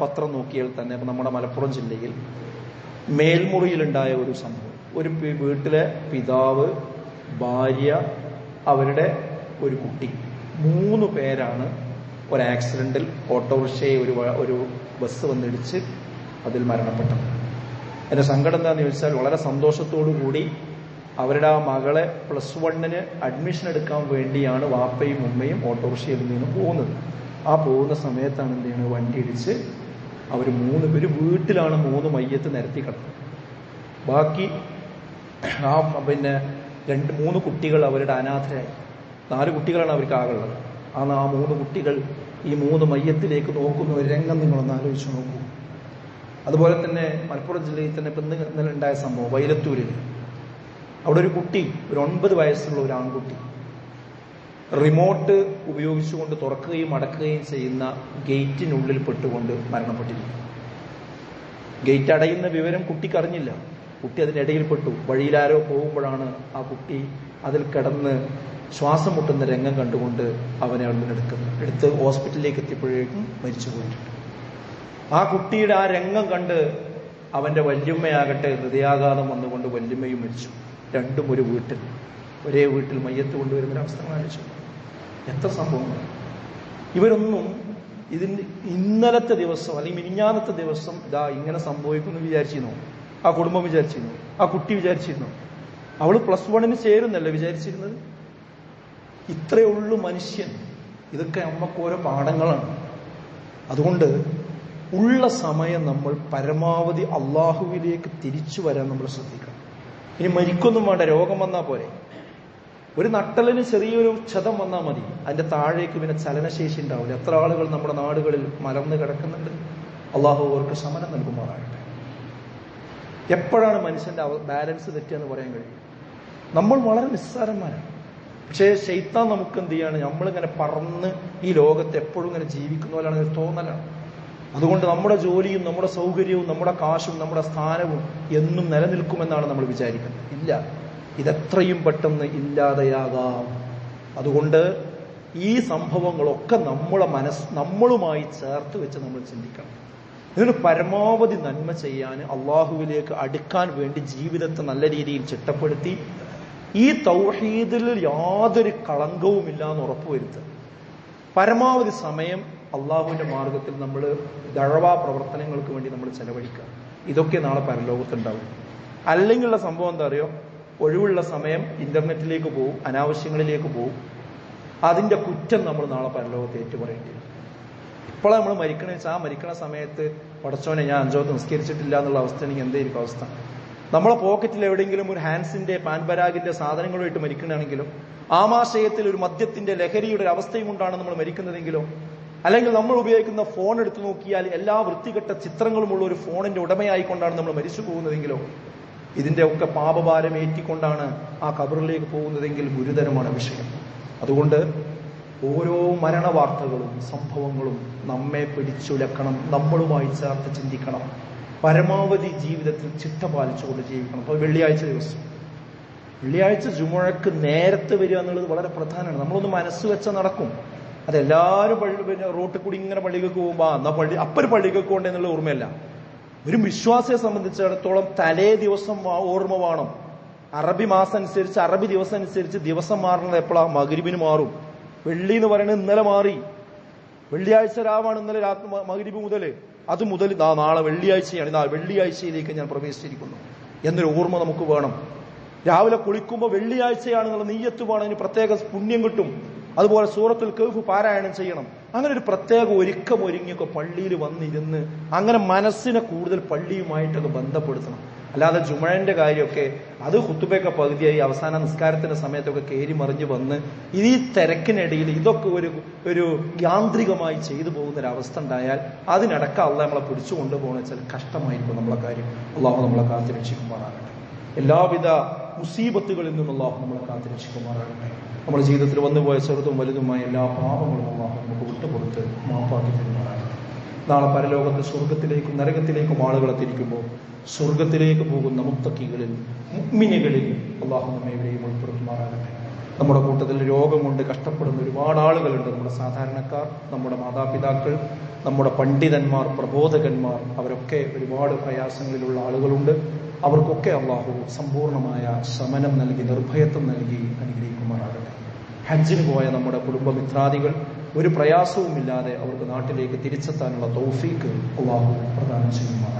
പത്രം നോക്കിയാൽ തന്നെ നമ്മുടെ മലപ്പുറം ജില്ലയിൽ മേൽമുറിയിലുണ്ടായ ഒരു സംഭവം. ഒരു വീട്ടിലെ പിതാവ് ഭാര്യ അവരുടെ ഒരു കുട്ടി. മൂന്ന് പേരാണ് ഒരു ആക്സിഡന്റിൽ ഓട്ടോറിക്ഷയെ ഒരു ഒരു ബസ് വന്നിടിച്ച് അതിൽ മരണപ്പെട്ടത്. എന്റെ സങ്കടം എന്താണെന്ന് ചോദിച്ചാൽ വളരെ സന്തോഷത്തോടു കൂടി അവരുടെ ആ മകളെ പ്ലസ് വണ്ണിന് അഡ്മിഷൻ എടുക്കാൻ വേണ്ടിയാണ് വാപ്പയും ഉമ്മയും ഓട്ടോറിക്ഷയിൽ നിന്ന് പോകുന്നത്. ആ പോകുന്ന സമയത്താണ് എന്ത് ചെയ്യുന്നത് വണ്ടി ഇടിച്ച് അവർ മൂന്ന് പേര് വീട്ടിലാണ് മൂന്ന് മയ്യത്ത് നിരത്തി കിടക്കുന്നത് ബാക്കി ആ പിന്നെ രണ്ട് മൂന്ന് കുട്ടികൾ അവരുടെ അനാഥരായി. നാല് കുട്ടികളാണ് അവർക്ക് ആകുള്ളത് ആ ആ മൂന്ന് കുട്ടികൾ ഈ മൂന്ന് മയ്യത്തിലേക്ക് നോക്കുന്ന ഒരു രംഗം നിങ്ങളൊന്ന് ആലോചിച്ച് നോക്കൂ. അതുപോലെ തന്നെ മലപ്പുറം ജില്ലയിൽ തന്നെ ഇപ്പം ഇന്ന് ഇന്നലെ ഉണ്ടായ സംഭവം വൈലത്തൂരിൽ അവിടെ ഒരു കുട്ടി ഒരു ഒൻപത് വയസ്സുള്ള ഒരു ആൺകുട്ടി റിമോട്ട് ഉപയോഗിച്ചുകൊണ്ട് തുറക്കുകയും അടക്കുകയും ചെയ്യുന്ന ഗേറ്റിനുള്ളിൽ പെട്ടുകൊണ്ട് മരണപ്പെട്ടിരിക്കുന്നു. ഗേറ്റ് അടയുന്ന വിവരം കുട്ടിക്ക് അറിഞ്ഞില്ല. കുട്ടി അതിനിടയിൽ പെട്ടു. വഴിയിലാരോ പോകുമ്പോഴാണ് ആ കുട്ടി അതിൽ കിടന്ന് ശ്വാസം മുട്ടുന്ന രംഗം കണ്ടുകൊണ്ട് അവനെ അവിടെ നിന്ന് എടുത്ത് ഹോസ്പിറ്റലിലേക്ക് എത്തിയപ്പോഴേക്കും മരിച്ചു പോയിട്ടുണ്ട്. ആ കുട്ടിയുടെ ആ രംഗം കണ്ട് അവന്റെ വല്യമ്മയാകട്ടെ ഹൃദയാഘാതം വന്നുകൊണ്ട് വല്യമ്മയും മരിച്ചു. രണ്ടും ഒരു വീട്ടിൽ ഒരേ വീട്ടിൽ മയ്യത്ത് കൊണ്ടുവരുന്ന അവസ്ഥ കാണിച്ചു എത്ര സംഭവങ്ങൾ ഇവരൊന്നും ഇതിന് ഇന്നലത്തെ ദിവസം അല്ലെങ്കിൽ മിനിഞ്ഞാന്നത്തെ ദിവസം ഇതാ ഇങ്ങനെ സംഭവിക്കുമെന്ന് വിചാരിച്ചിരുന്നു. ആ കുടുംബം വിചാരിച്ചിരുന്നു. ആ കുട്ടി വിചാരിച്ചിരുന്നു. അവൾ പ്ലസ് വണ്ണിന് ചേരുന്നല്ലേ വിചാരിച്ചിരുന്നത്? ഇത്രയേ ഉള്ളൂ മനുഷ്യൻ. ഇതൊക്കെ അമ്മക്കോരോ പാഠങ്ങളാണ്. അതുകൊണ്ട് ഉള്ള സമയം നമ്മൾ പരമാവധി അള്ളാഹുവിലേക്ക് തിരിച്ചു വരാൻ നമ്മൾ ശ്രദ്ധിക്കണം. ഇനി മരിക്കൊന്നും വേണ്ട രോഗം വന്നാൽ പോരെ. ഒരു നട്ടലിന് ചെറിയൊരു ക്ഷതം വന്നാൽ മതി. അതിന്റെ താഴേക്ക് പിന്നെ ചലനശേഷി ഉണ്ടാവില്ല. എത്ര ആളുകൾ നമ്മുടെ നാടുകളിൽ മലർന്ന് കിടക്കുന്നുണ്ട്. അള്ളാഹു അവർക്ക് ശമനം നൽകുമാറാകട്ടെ. എപ്പോഴാണ് മനുഷ്യന്റെ ബാലൻസ് തെറ്റിയെന്ന് പറയാൻ കഴിയും? നമ്മൾ വളരെ നിസ്സാരന്മാരാണ്. പക്ഷേ ശൈത്താൻ നമുക്ക് എന്ത് ചെയ്യാണ്? നമ്മളിങ്ങനെ പറന്ന് ഈ ലോകത്ത് എപ്പോഴും ഇങ്ങനെ ജീവിക്കുന്ന പോലെയാണ് തോന്നലാണ്. അതുകൊണ്ട് നമ്മുടെ ജോലിയും നമ്മുടെ സൗകര്യവും നമ്മുടെ കാശും നമ്മുടെ സ്ഥാനവും എന്നും നിലനിൽക്കുമെന്നാണ് നമ്മൾ വിചാരിക്കുന്നത്. ഇല്ല. ഇതെത്രയും പെട്ടെന്ന് ഇല്ലാതെയാകാം. അതുകൊണ്ട് ഈ സംഭവങ്ങളൊക്കെ നമ്മളെ മനസ് നമ്മളുമായി ചേർത്ത് വെച്ച് നമ്മൾ ചിന്തിക്കണം. ഇതിന് പരമാവധി നന്മ ചെയ്യാൻ അള്ളാഹുവിലേക്ക് അടുക്കാൻ വേണ്ടി ജീവിതത്തെ നല്ല രീതിയിൽ ചിട്ടപ്പെടുത്തി ഈ തൗഹീദിൽ യാതൊരു കളങ്കവുമില്ല എന്ന് ഉറപ്പുവരുത്തുക. പരമാവധി സമയം അള്ളാഹുവിന്റെ മാർഗത്തിൽ നമ്മൾ ദഴവാ പ്രവർത്തനങ്ങൾക്ക് വേണ്ടി നമ്മൾ ചെലവഴിക്കുക. ഇതൊക്കെ നാളെ പരലോകത്തുണ്ടാവും. അല്ലെങ്കിലുള്ള സംഭവം എന്താ അറിയോ? ഒഴിവുള്ള സമയം ഇന്റർനെറ്റിലേക്ക് പോകും അനാവശ്യങ്ങളിലേക്ക് പോകും അതിന്റെ കുറ്റം നമ്മൾ നാളെ പരലോകത്ത് ഏറ്റുപറയേണ്ടി വരും. ഇപ്പോൾ നമ്മൾ മരിക്കണ ആ മരിക്കണ സമയത്ത് പടച്ചോനെ ഞാൻ അഞ്ചോ നിസ്കരിച്ചിട്ടില്ല എന്നുള്ള അവസ്ഥ എനിക്ക് എന്തായിരിക്കും അവസ്ഥ? നമ്മളെ പോക്കറ്റിൽ എവിടെയെങ്കിലും ഒരു ഹാൻസിന്റെ പാൻപരാഗിന്റെ സാധനങ്ങളുമായിട്ട് മരിക്കണമെങ്കിലും ആമാശയത്തിൽ ഒരു മദ്യത്തിന്റെ ലഹരിയുടെ ഒരു അവസ്ഥയും കൊണ്ടാണ് നമ്മൾ മരിക്കുന്നതെങ്കിലോ അല്ലെങ്കിൽ നമ്മൾ ഉപയോഗിക്കുന്ന ഫോൺ എടുത്തു നോക്കിയാൽ എല്ലാ വൃത്തികെട്ട ചിത്രങ്ങളുമുള്ള ഒരു ഫോണിന്റെ ഉടമയായിക്കൊണ്ടാണ് നമ്മൾ മരിച്ചു പോകുന്നതെങ്കിലോ ഇതിന്റെ ഒക്കെ പാപഭാരം ഏറ്റിക്കൊണ്ടാണ് ആ കബറിലേക്ക് പോകുന്നതെങ്കിൽ ഗുരുതരമാണ് വിഷയം. അതുകൊണ്ട് ഓരോ മരണവാർത്തകളും സംഭവങ്ങളും നമ്മെ പിടിച്ചുലക്കണം നമ്മളുമായി ചേർത്ത് ചിന്തിക്കണം പരമാവധി ജീവിതത്തിൽ ചിട്ട പാലിച്ചുകൊണ്ട് ജീവിക്കണം. അപ്പോൾ വെള്ളിയാഴ്ച ദിവസം. വെള്ളിയാഴ്ച ജുമുഴക്ക് നേരത്തെ വരിക എന്നുള്ളത് വളരെ പ്രധാനമാണ്. നമ്മളൊന്ന് മനസ്സ് വെച്ച നടക്കും. അതെല്ലാവരും പള്ളി പിന്നെ റോട്ടിൽ കൂടി ഇങ്ങനെ പള്ളികൾക്ക് പോകുമ്പോൾ എന്നാ പള്ളി അപ്പൊരു പള്ളികൾക്ക് കൊണ്ടേ എന്നുള്ള ഓർമ്മയല്ല. ഒരു വിശ്വാസിയെ സംബന്ധിച്ചിടത്തോളം തലേ ദിവസം ഓർമ്മ വേണം. അറബി മാസം അനുസരിച്ച് അറബി ദിവസം അനുസരിച്ച് ദിവസം മാറുന്നത് എപ്പോഴാ മകരിബിന് മാറും. വെള്ളി എന്ന് പറയുന്നത് ഇന്നലെ മാറി. വെള്ളിയാഴ്ച രാവാണ് ഇന്നലെ രാത്രി മകരിബ് മുതൽ അത് മുതൽ നാളെ വെള്ളിയാഴ്ചയാണ്. ഇതാ വെള്ളിയാഴ്ചയിലേക്ക് ഞാൻ പ്രവേശിച്ചിരിക്കുന്നു. എന്നൊരു ഓർമ്മ നമുക്ക് വേണം. രാവിലെ കുളിക്കുമ്പോൾ വെള്ളിയാഴ്ചയാണെന്നുള്ള നെയ്യത്ത് വേണം. അതിന് പ്രത്യേക പുണ്യം കിട്ടും. അതുപോലെ സൂറത്തുൽ കേഫ് പാരായണം ചെയ്യണം. അങ്ങനെ ഒരു പ്രത്യേക ഒരുക്കം ഒരുങ്ങിയൊക്കെ പള്ളിയിൽ വന്നിരുന്ന് അങ്ങനെ മനസ്സിനെ കൂടുതൽ പള്ളിയുമായിട്ടൊക്കെ ബന്ധപ്പെടുത്തണം. അല്ലാതെ ജുമഴന്റെ കാര്യമൊക്കെ അത് കുത്തുബയൊക്കെ പകുതിയായി അവസാന നിസ്കാരത്തിന്റെ സമയത്തൊക്കെ കയറി മറിഞ്ഞ് വന്ന് ഈ തിരക്കിനിടയിൽ ഇതൊക്കെ ഒരു ഒരു യാന്ത്രികമായി ചെയ്തു പോകുന്ന ഒരു അവസ്ഥ ഉണ്ടായാൽ അതിനടക്കം അള്ള നമ്മളെ പിടിച്ചു കൊണ്ടുപോകണമെന്ന് വെച്ചാൽ കഷ്ടമായിരിക്കും നമ്മളെ കാര്യം. അള്ളാഹു നമ്മളെ കാത്തിരക്ഷിക്കുമാറാകട്ടെ എല്ലാവിധ മുസീബത്തുകളിൽ നിന്നും അള്ളാഹു നമ്മളെ കാത്തിരക്ഷിക്കുമാറാകട്ടെ. നമ്മുടെ ജീവിതത്തിൽ വന്നുപോയ ചെറുതും വലുതുമായ എല്ലാ പാപങ്ങളും അള്ളാഹു നമുക്ക് വിട്ടുപുറത്ത് മാപ്പാക്കി തരുമാറാകട്ടെ. നാളെ പരലോകത്ത് സ്വർഗത്തിലേക്കും നരകത്തിലേക്കും ആളുകളെ തിരിക്കുമ്പോൾ സ്വർഗത്തിലേക്ക് പോകുന്ന മുത്തക്കികളിൽ മുഗ്മിനികളിൽ അള്ളാഹു നമ്മെ എവിടെയും ഉൾപ്പെടുത്തുമാറാകട്ടെ. നമ്മുടെ കൂട്ടത്തിൽ രോഗം കൊണ്ട് കഷ്ടപ്പെടുന്ന ഒരുപാട് ആളുകളുണ്ട്. നമ്മുടെ സാധാരണക്കാർ നമ്മുടെ മാതാപിതാക്കൾ നമ്മുടെ പണ്ഡിതന്മാർ പ്രബോധകന്മാർ അവരൊക്കെ ഒരുപാട് പ്രയാസങ്ങളിലുള്ള ആളുകളുണ്ട്. അവർക്കൊക്കെ അള്ളാഹു സമ്പൂർണമായ ശമനം നൽകി നിർഭയത്വം നൽകി അനുഗ്രഹിക്കുമാറാകട്ടെ. ഹജ്ജിന് പോയ നമ്മുടെ കുടുംബ കുടുംബമിത്രാദികൾ ഒരു പ്രയാസവുമില്ലാതെ അവർക്ക് നാട്ടിലേക്ക് തിരിച്ചെത്താനുള്ള തൗഫീക്ക് അള്ളാഹു പ്രദാനം ചെയ്യുമാറാകട്ടെ.